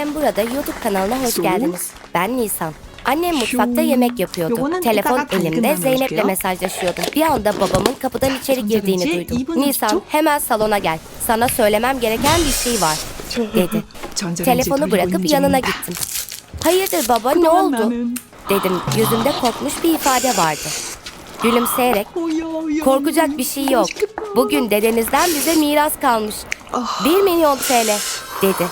Ben Burada YouTube kanalına hoş geldiniz. Ben Nisan. Annem mutfakta yemek yapıyordu. Telefon elimde Zeynep'le mesajlaşıyordum. Bir anda babamın kapıdan içeri girdiğini duydum. Nisan hemen salona gel. Sana söylemem gereken bir şey var dedi. Telefonu bırakıp yanına gittim. Hayırdır baba ne oldu? Dedim yüzümde korkmuş bir ifade vardı. Gülümseyerek korkacak bir şey yok. Bugün dedenizden bize miras kalmış. Bir milyon TL dedi.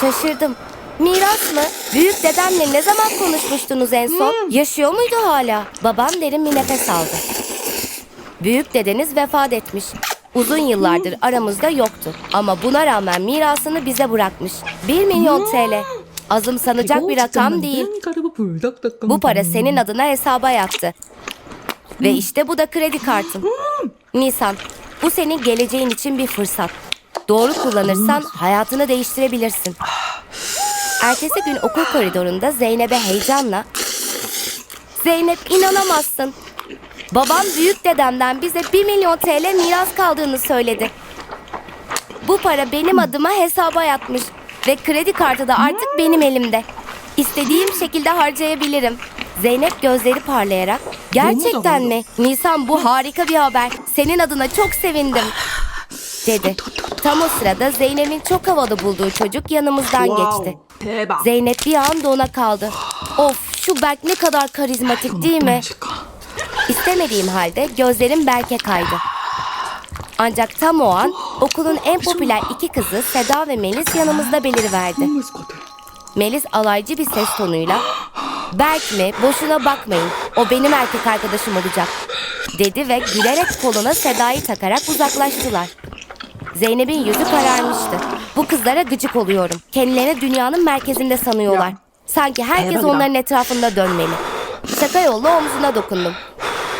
Şaşırdım. Miras mı? Büyük dedemle ne zaman konuşmuştunuz en son? Hmm. Yaşıyor muydu hala? Babam derin bir nefes aldı. Büyük dedeniz vefat etmiş. Uzun yıllardır aramızda yoktu. Ama buna rağmen mirasını bize bırakmış. 1 milyon TL. Azımsanacak bir rakam değil. Bu para senin adına hesaba yattı. Ve işte bu da kredi kartın. Nisan, bu senin geleceğin için bir fırsat. Doğru kullanırsan hayatını değiştirebilirsin. Ertesi gün okul koridorunda Zeynep'e heyecanla Zeynep inanamazsın. Babam büyük dedemden bize 1 milyon TL miras kaldığını söyledi. Bu para benim adıma hesaba yatmış ve kredi kartı da artık benim elimde. İstediğim şekilde harcayabilirim. Zeynep gözleri parlayarak gerçekten mi? Nisan bu harika bir haber. Senin adına çok sevindim dedi. Tam o sırada Zeynep'in çok havalı bulduğu çocuk yanımızdan geçti. Zeynep bir an dona kaldı. Of şu Berk ne kadar karizmatik değil mi? İstemediğim halde gözlerim Berk'e kaydı. Ancak tam o an okulun en popüler iki kızı Seda ve Melis yanımızda beliriverdi. Melis alaycı bir ses tonuyla Berk mi? Boşuna bakmayın. O benim erkek arkadaşım olacak. Dedi ve gülerek koluna Seda'yı takarak uzaklaştılar. Zeynep'in yüzü kararmıştı. Bu kızlara gıcık oluyorum. Kendilerini dünyanın merkezinde sanıyorlar. Sanki herkes onların etrafında dönmeli. Şaka yolla omzuna dokundum.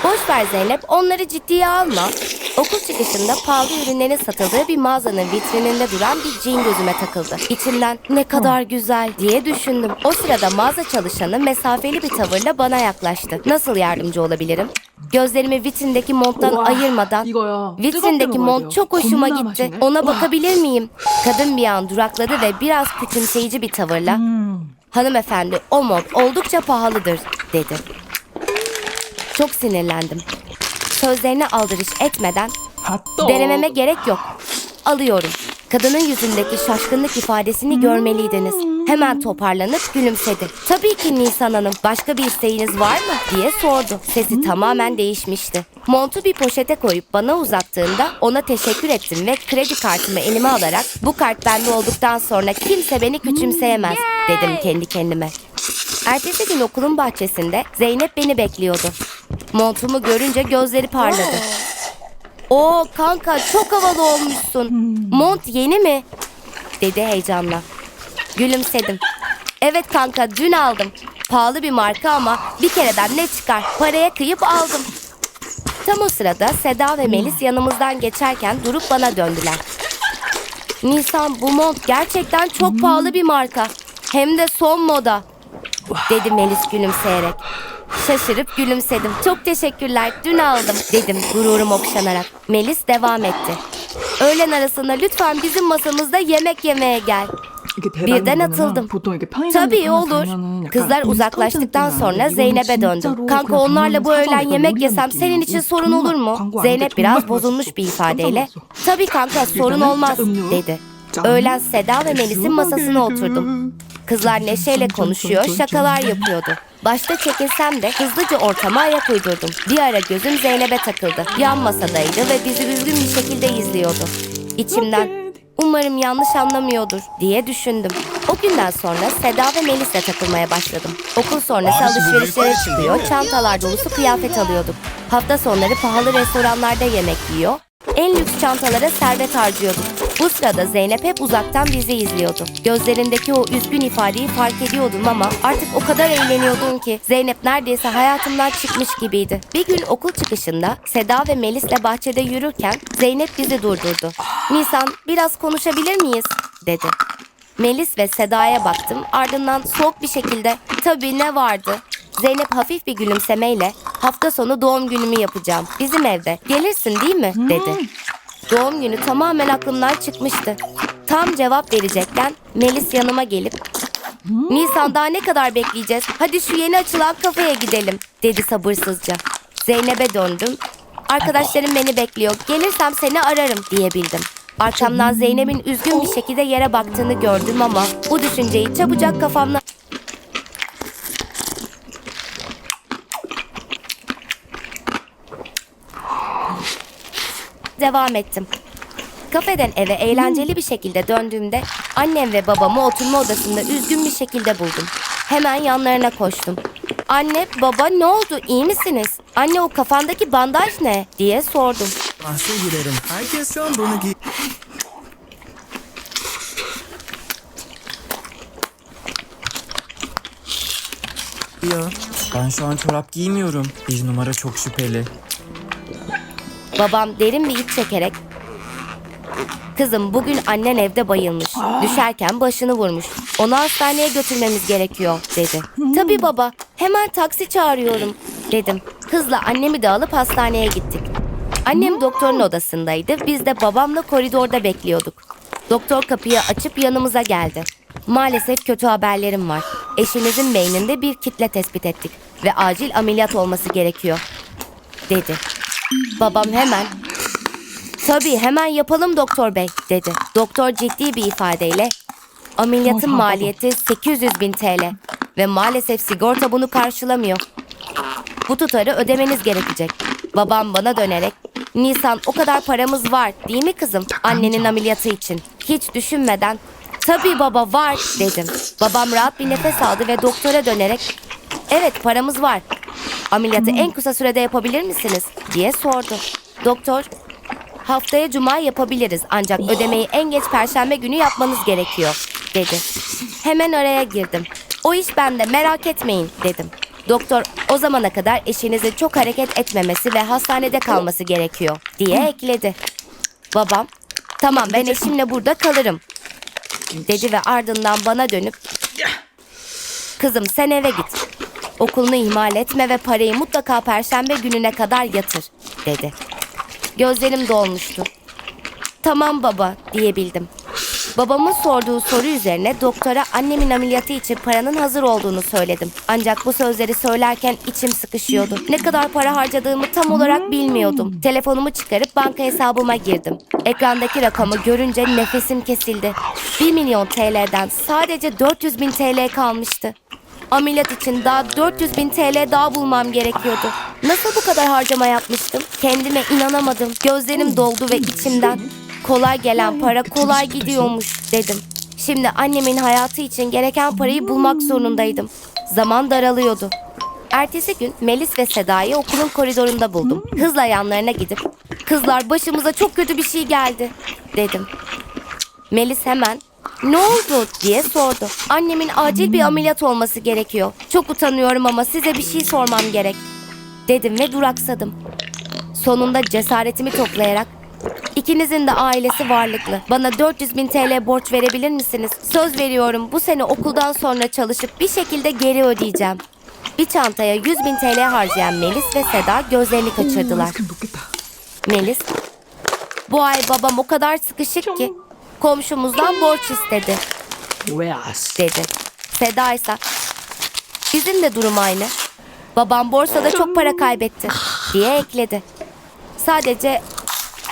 Boş ver Zeynep, onları ciddiye alma. Okul çıkışında pahalı ürünlerin satıldığı bir mağazanın vitrininde duran bir jean gözüme takıldı. İçimden ne kadar güzel diye düşündüm. O sırada mağaza çalışanı mesafeli bir tavırla bana yaklaştı. Nasıl yardımcı olabilirim? Gözlerimi vitrindeki monttan Vah, ayırmadan 이거요. Vitrindeki 뜨겁게 mont 먹어야 çok 돼요. hoşuma 겁나 gitti. 맛있네. Ona Vah. bakabilir miyim? Kadın bir an durakladı ve biraz küçümseyici bir tavırla hanımefendi o mont oldukça pahalıdır dedi. Çok sinirlendim. Sözlerine aldırış etmeden 핫도. denememe gerek yok. Alıyorum. Kadının yüzündeki şaşkınlık ifadesini görmeliydiniz. Hemen toparlanıp gülümsedi. Tabii ki Nisan Hanım. Başka bir isteğiniz var mı? diye sordu. Sesi tamamen değişmişti. Montu bir poşete koyup bana uzattığında ona teşekkür ettim ve kredi kartımı elime alarak bu kart bende olduktan sonra kimse beni küçümseyemez dedim kendi kendime. Ertesi gün okulun bahçesinde Zeynep beni bekliyordu. Montumu görünce gözleri parladı. Oo kanka çok havalı olmuşsun. Mont yeni mi? Dedi heyecanla. Gülümsedim. Evet kanka dün aldım. Pahalı bir marka ama bir kereden ne çıkar? Paraya kıyıp aldım. Tam o sırada Seda ve Melis yanımızdan geçerken durup bana döndüler. Nisan bu mont gerçekten çok pahalı bir marka. Hem de son moda dedi Melis gülümseyerek. Şaşırıp gülümsedim. Çok teşekkürler dün aldım dedim gururum okşanarak. Melis devam etti. Öğlen arasında lütfen bizim masamızda yemek yemeye gel. Birden atıldım. Tabii olur. Kızlar uzaklaştıktan sonra Zeynep'e döndüm. Kanka onlarla bu öğlen yemek yesem senin için sorun olur mu? Zeynep biraz bozulmuş bir ifadeyle. Tabii kanka sorun olmaz dedi. Öğlen Seda ve Melis'in masasına oturdum. Kızlar neşeyle konuşuyor, şakalar yapıyordu. Başta çekinsem de hızlıca ortama ayak uydurdum. Bir ara gözüm Zeynep'e takıldı. Yan masadaydı ve bizi üzgün bir şekilde izliyordu. İçimden umarım yanlış anlamıyordur diye düşündüm. O günden sonra Seda ve Melis'le takılmaya başladım. Okul sonrası alışverişlere çıkıyor, çantalar dolusu kıyafet alıyorduk. Hafta sonları pahalı restoranlarda yemek yiyor, en lüks çantalara servet harcıyorduk. Bu sırada Zeynep hep uzaktan bizi izliyordu. Gözlerindeki o üzgün ifadeyi fark ediyordum ama artık o kadar eğleniyordum ki Zeynep neredeyse hayatımdan çıkmış gibiydi. Bir gün okul çıkışında Seda ve Melis'le bahçede yürürken Zeynep bizi durdurdu. Nisan biraz konuşabilir miyiz? dedi. Melis ve Seda'ya baktım ardından soğuk bir şekilde tabii ne vardı? Zeynep hafif bir gülümsemeyle hafta sonu doğum günümü yapacağım. Bizim evde. Gelirsin değil mi? dedi. Doğum günü tamamen aklımdan çıkmıştı. Tam cevap verecekken Melis yanıma gelip Nisan daha ne kadar bekleyeceğiz? Hadi şu yeni açılan kafeye gidelim dedi sabırsızca. Zeynep'e döndüm. Arkadaşlarım beni bekliyor. Gelirsem seni ararım diyebildim. Arkamdan Zeynep'in üzgün bir şekilde yere baktığını gördüm ama bu düşünceyi çabucak kafamla devam ettim. Kafeden eve eğlenceli bir şekilde döndüğümde annem ve babamı oturma odasında üzgün bir şekilde buldum. Hemen yanlarına koştum. Anne, baba ne oldu? İyi misiniz? Anne o kafandaki bandaj ne? diye sordum. Bahse girerim. Herkes şu an bunu giy... Ya ben şu an çorap giymiyorum. Bir numara çok şüpheli. Babam derin bir iç çekerek Kızım bugün annen evde bayılmış. Düşerken başını vurmuş. Onu hastaneye götürmemiz gerekiyor dedi. Tabii baba hemen taksi çağırıyorum dedim. Hızla annemi de alıp hastaneye gittik. Annem doktorun odasındaydı. Biz de babamla koridorda bekliyorduk. Doktor kapıyı açıp yanımıza geldi. Maalesef kötü haberlerim var. Eşinizin beyninde bir kitle tespit ettik ve acil ameliyat olması gerekiyor dedi. Babam hemen Tabii hemen yapalım doktor bey dedi. Doktor ciddi bir ifadeyle ameliyatın maliyeti 800 bin TL ve maalesef sigorta bunu karşılamıyor. Bu tutarı ödemeniz gerekecek. Babam bana dönerek Nisan o kadar paramız var değil mi kızım annenin ameliyatı için? Hiç düşünmeden tabii baba var dedim. Babam rahat bir nefes aldı ve doktora dönerek evet paramız var. Ameliyatı en kısa sürede yapabilir misiniz diye sordu. Doktor Haftaya cuma yapabiliriz ancak ödemeyi en geç perşembe günü yapmanız gerekiyor dedi. Hemen araya girdim. O iş bende merak etmeyin dedim. Doktor o zamana kadar eşinizin çok hareket etmemesi ve hastanede kalması gerekiyor diye ekledi. Babam tamam ben eşimle burada kalırım dedi ve ardından bana dönüp kızım sen eve git. Okulunu ihmal etme ve parayı mutlaka perşembe gününe kadar yatır dedi. Gözlerim dolmuştu. Tamam baba diyebildim. Babamın sorduğu soru üzerine doktora annemin ameliyatı için paranın hazır olduğunu söyledim. Ancak bu sözleri söylerken içim sıkışıyordu. Ne kadar para harcadığımı tam olarak bilmiyordum. Telefonumu çıkarıp banka hesabıma girdim. Ekrandaki rakamı görünce nefesim kesildi. 1 milyon TL'den sadece 400 bin TL kalmıştı. Ameliyat için daha 400 bin TL daha bulmam gerekiyordu. Nasıl bu kadar harcama yapmıştım? Kendime inanamadım. Gözlerim doldu ve içimden kolay gelen para kolay gidiyormuş dedim. Şimdi annemin hayatı için gereken parayı bulmak zorundaydım. Zaman daralıyordu. Ertesi gün Melis ve Seda'yı okulun koridorunda buldum. Hızla yanlarına gidip kızlar başımıza çok kötü bir şey geldi dedim. Melis hemen ne oldu diye sordu. Annemin acil bir ameliyat olması gerekiyor. Çok utanıyorum ama size bir şey sormam gerek. Dedim ve duraksadım. Sonunda cesaretimi toplayarak İkinizin de ailesi varlıklı. Bana 400 bin TL borç verebilir misiniz? Söz veriyorum bu sene okuldan sonra çalışıp bir şekilde geri ödeyeceğim. Bir çantaya 100 bin TL harcayan Melis ve Seda gözlerini kaçırdılar. Melis, bu ay babam o kadar sıkışık ki komşumuzdan borç istedi dedi. Seda ise bizim de durum aynı. Babam borsada çok para kaybetti diye ekledi. Sadece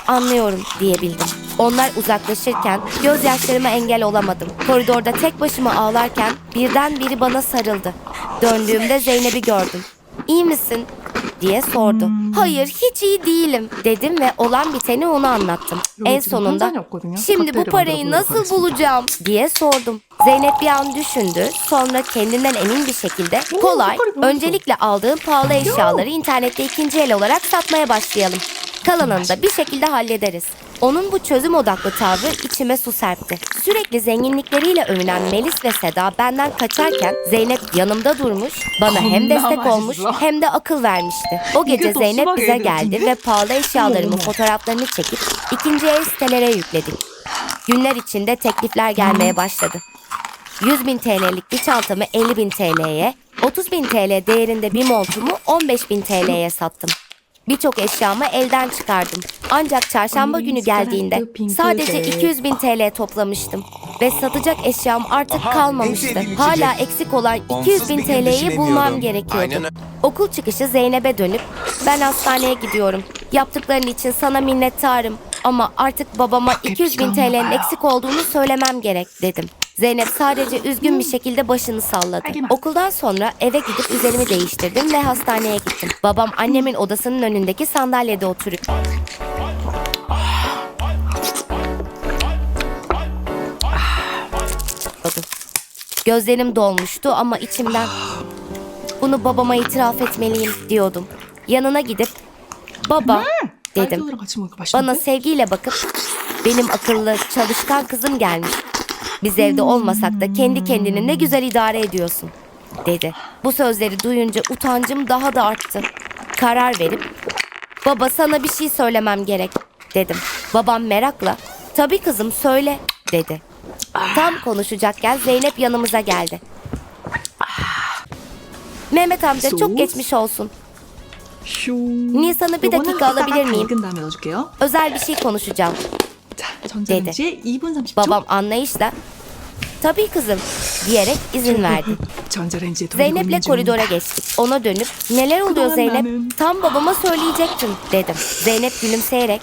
anlıyorum diyebildim. Onlar uzaklaşırken gözyaşlarıma engel olamadım. Koridorda tek başıma ağlarken birden biri bana sarıldı. Döndüğümde Zeynep'i gördüm. İyi misin? Diye sordu. Hayır hiç iyi değilim dedim ve olan biteni ona anlattım. En sonunda şimdi bu parayı nasıl bulacağım diye sordum. Zeynep bir an düşündü sonra kendinden emin bir şekilde kolay öncelikle aldığım pahalı eşyaları internette ikinci el olarak satmaya başlayalım. Kalanını da bir şekilde hallederiz. Onun bu çözüm odaklı tavrı içime su serpti. Sürekli zenginlikleriyle övünen Melis ve Seda benden kaçarken Zeynep yanımda durmuş, bana hem destek olmuş hem de akıl vermişti. O gece Zeynep bize geldi ve pahalı eşyalarımın fotoğraflarını çekip ikinci el sitelere yükledik. Günler içinde teklifler gelmeye başladı. 100 bin TL'lik bir çantamı 50 bin TL'ye, 30 bin TL değerinde bir montumu 15 bin TL'ye sattım. Birçok eşyamı elden çıkardım. Ancak çarşamba günü geldiğinde sadece 200 bin TL toplamıştım. ve satacak eşyam artık Aha, kalmamıştı. Hala içecek. eksik olan Onsuz 200 bin bir gün TL'yi düşünemiyorum. bulmam gerekiyordu. Öyle. Okul çıkışı Zeynep'e dönüp ben hastaneye gidiyorum. Yaptıkların için sana minnettarım. Ama artık babama 200 bin TL'nin eksik olduğunu söylemem gerek dedim. Zeynep sadece üzgün bir şekilde başını salladı. Okuldan sonra eve gidip üzerimi değiştirdim ve hastaneye gittim. Babam annemin odasının önündeki sandalyede oturuyor. Gözlerim dolmuştu ama içimden bunu babama itiraf etmeliyim diyordum. Yanına gidip baba dedim. Bana sevgiyle bakıp benim akıllı çalışkan kızım gelmiş. Biz evde olmasak da kendi kendini ne güzel idare ediyorsun dedi. Bu sözleri duyunca utancım daha da arttı. Karar verip baba sana bir şey söylemem gerek dedim. Babam merakla tabii kızım söyle dedi. Tam konuşacakken Zeynep yanımıza geldi. Mehmet amca çok geçmiş olsun. Nisan'ı bir dakika alabilir miyim? Özel bir şey konuşacağım 자, 전자레인지에 2분 30초. Babam anlayışla tabii kızım diyerek izin verdi. 전자레인지에 돌리고 있는 Zeynep'le 중. koridora geçtik. Ona dönüp neler oluyor Zeynep? Tam babama söyleyecektim dedim. Zeynep gülümseyerek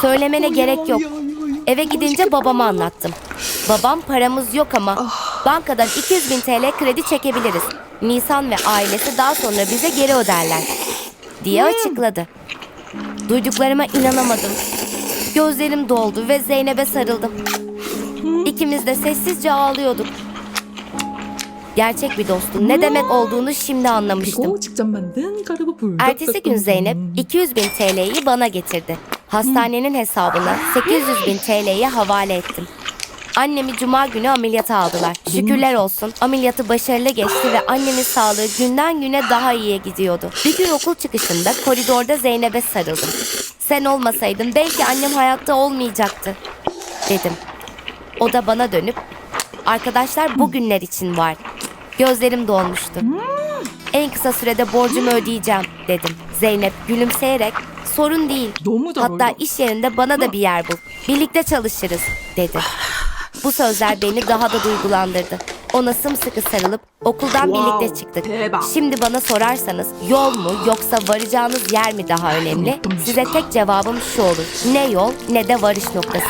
söylemene gerek yok. Eve gidince babama anlattım. Babam paramız yok ama bankadan 200 bin TL kredi çekebiliriz. Nisan ve ailesi daha sonra bize geri öderler diye açıkladı. Duyduklarıma inanamadım. Gözlerim doldu ve Zeynep'e sarıldım. İkimiz de sessizce ağlıyorduk. Gerçek bir dostun ne demek olduğunu şimdi anlamıştım. Ertesi gün Zeynep 200 bin TL'yi bana getirdi. Hastanenin hesabına 800 bin TL'yi havale ettim. Annemi cuma günü ameliyata aldılar. Şükürler olsun ameliyatı başarılı geçti ve annemin sağlığı günden güne daha iyiye gidiyordu. Bir gün okul çıkışında koridorda Zeynep'e sarıldım. Sen olmasaydın belki annem hayatta olmayacaktı dedim. O da bana dönüp arkadaşlar bugünler için var. Gözlerim dolmuştu. En kısa sürede borcumu ödeyeceğim dedim. Zeynep gülümseyerek sorun değil. Hatta iş yerinde bana da bir yer bul. Birlikte çalışırız dedi. Bu sözler beni daha da duygulandırdı. Ona sımsıkı sarılıp okuldan Wow, birlikte çıktık. 대박. Şimdi bana sorarsanız yol mu yoksa varacağınız yer mi daha önemli? Size tek cevabım şu olur. Ne yol ne de varış noktası.